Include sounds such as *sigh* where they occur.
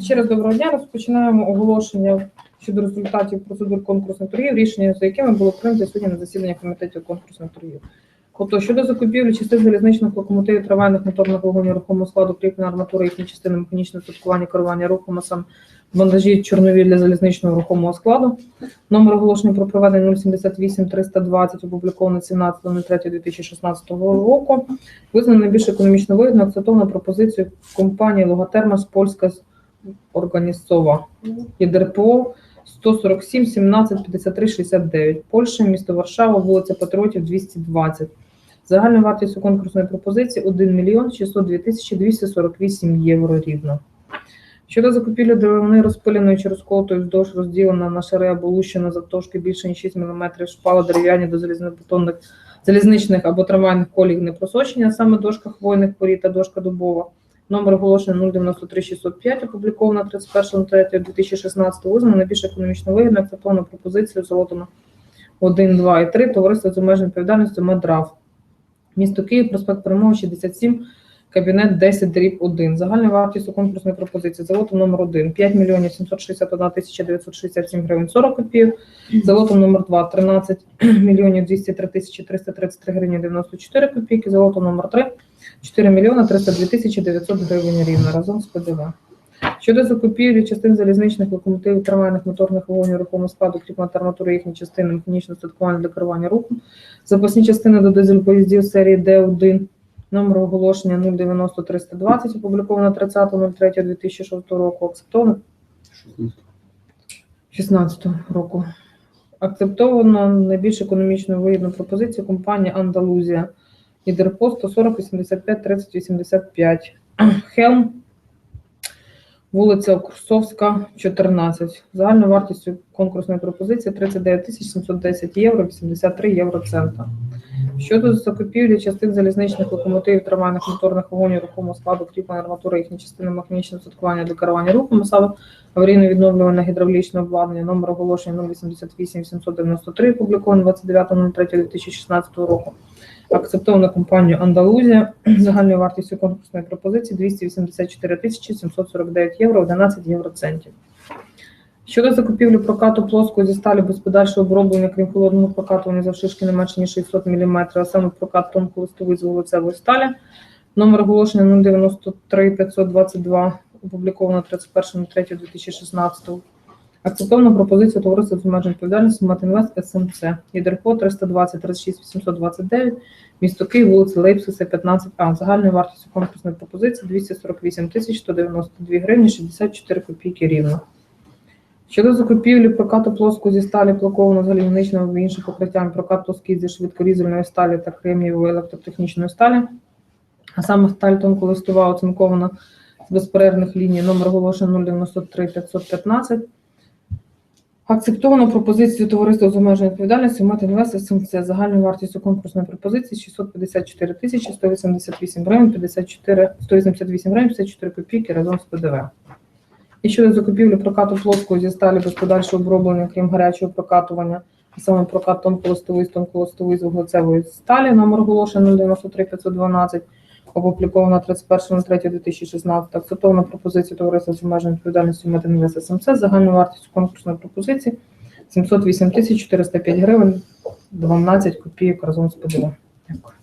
Ще раз доброго дня. Розпочинаємо оголошення щодо результатів процедур конкурсних торгів, рішення за якими було прийнято сьогодні на засіданні комітетів конкурсних торгів. Ото щодо закупівлі частин залізничних локомотивів, трамвайних моторних вагонів рухомого складу, кріплення арматури, їхні частини механічного устаткування, керування рухом, а сам вантажі чорнові для залізничного рухомого складу. Номер оголошення про проведення 078 320 опубліковано 17.03.2016 року. Визнано найбільш економічно вигідно акцептовано пропозицію компанії Логотермас Польська Організова ЄДРПО 147 17 53 69. Польща, місто Варшава, вулиця Патріотів 220. Загальна вартість конкурсної пропозиції 1 мільйон 602 тисячі 248 євро рівно. Щодо закупівлі деревини розпиленої чи розколотої вздовж розділена на шари або лущена завтовшки більше ніж 6 мм шпала дерев'яні до залізнобетонних залізничних або трамвайних колій не просочення, а саме дошка хвойних порід та дошка дубова. Номер оголошення 093 605, опублікована 31.03.2016, визнано найбільш економічно вигідно акцептовано пропозицію золотано 1, 2 і 3 товариство з обмеженою відповідальністю Медрав. Місто Київ, проспект Перемоги 67, кабінет 10 дріб 1. Загальна вартість у конкурсної пропозиції. Золото номер 1 5 мільйонів 761 тисяча 967 гривень 40 копійок. Золото номер 2 13 *clears throat* мільйонів 203 тисячі 333 гривні 94 копійки. Золото номер 3 4 мільйона 302 тисячі 900 гривень рівно разом з ПДВ. Щодо закупівлі частин залізничних локомотивів, трамвайних моторних вагонів рухомого складу, кріплення арматури їхні частини, механічне статкування для керування рухом, запасні частини до дизель поїздів серії Д1, номер оголошення 090 опубліковано 30.03.2006 року, акцептовано 16 року. Акцептовано найбільш економічно вигідну пропозицію компанії Андалузія. Ідерпо 140 85 30 85. Хелм, вулиця Курсовська, 14. Загальна вартість конкурсної пропозиції 39 710 євро 83 євроцента. Щодо закупівлі частин залізничних локомотивів, трамвайних моторних вагонів рухомого складу, кріплення арматури, їхні частини механічного статкування для керування рухом, саме аварійно відновлюване гідравлічне обладнання, номер оголошення 088 793, опубліковано 29.03.2016 року. Акцептована компанію Андалузія загальною вартістю конкурсної пропозиції 284 тисячі 749 євро 11 євроцентів. Щодо закупівлі прокату плоскої зі сталі без подальшого оброблення, крім холодного прокатування завшишки не менше ніж 600 мм, а саме прокат тонколистовий з вуглецевої сталі. Номер оголошення 093 522, опубліковано 31.03.2016. Акцептована пропозиція товариства з обмеженою відповідальністю Матінвест СМЦ. Єдерпо 320 36 829, місто Київ, вулиця Лейпцига, 15А. Загальною вартістю конкурсної пропозиції 248 тисяч 192 гривні 64 копійки рівно. Щодо закупівлі прокату плоску зі сталі блокованого з галінічним або іншим покриттям, прокат плоский зі швидкорізальної сталі та кремнієвої електротехнічної сталі, а саме сталь тонколистова оцинкована з безперервних ліній, номер оголошення 093 515. Акцептовано пропозицію товариства з обмеженою відповідальністю Матінвест СМЦ. Загальною вартістю конкурсної пропозиції 654 тисячі 188 гривень 54, 188 гривень 54 копійки разом з ПДВ. Щодо закупівлі прокату плоского зі сталі без подальшого оброблення, крім гарячого прокатування, а саме прокат тонколистовий з тонколистової з вуглецевої сталі, номер оголошення 093 512, опубліковано 31.03.2016, акцептована пропозиція товариства з обмеженою відповідальністю Метинвест СМЦ, загальною вартістю конкурсної пропозиції 708 тисяч 405 гривень 12 копійок разом з ПДВ. Дякую.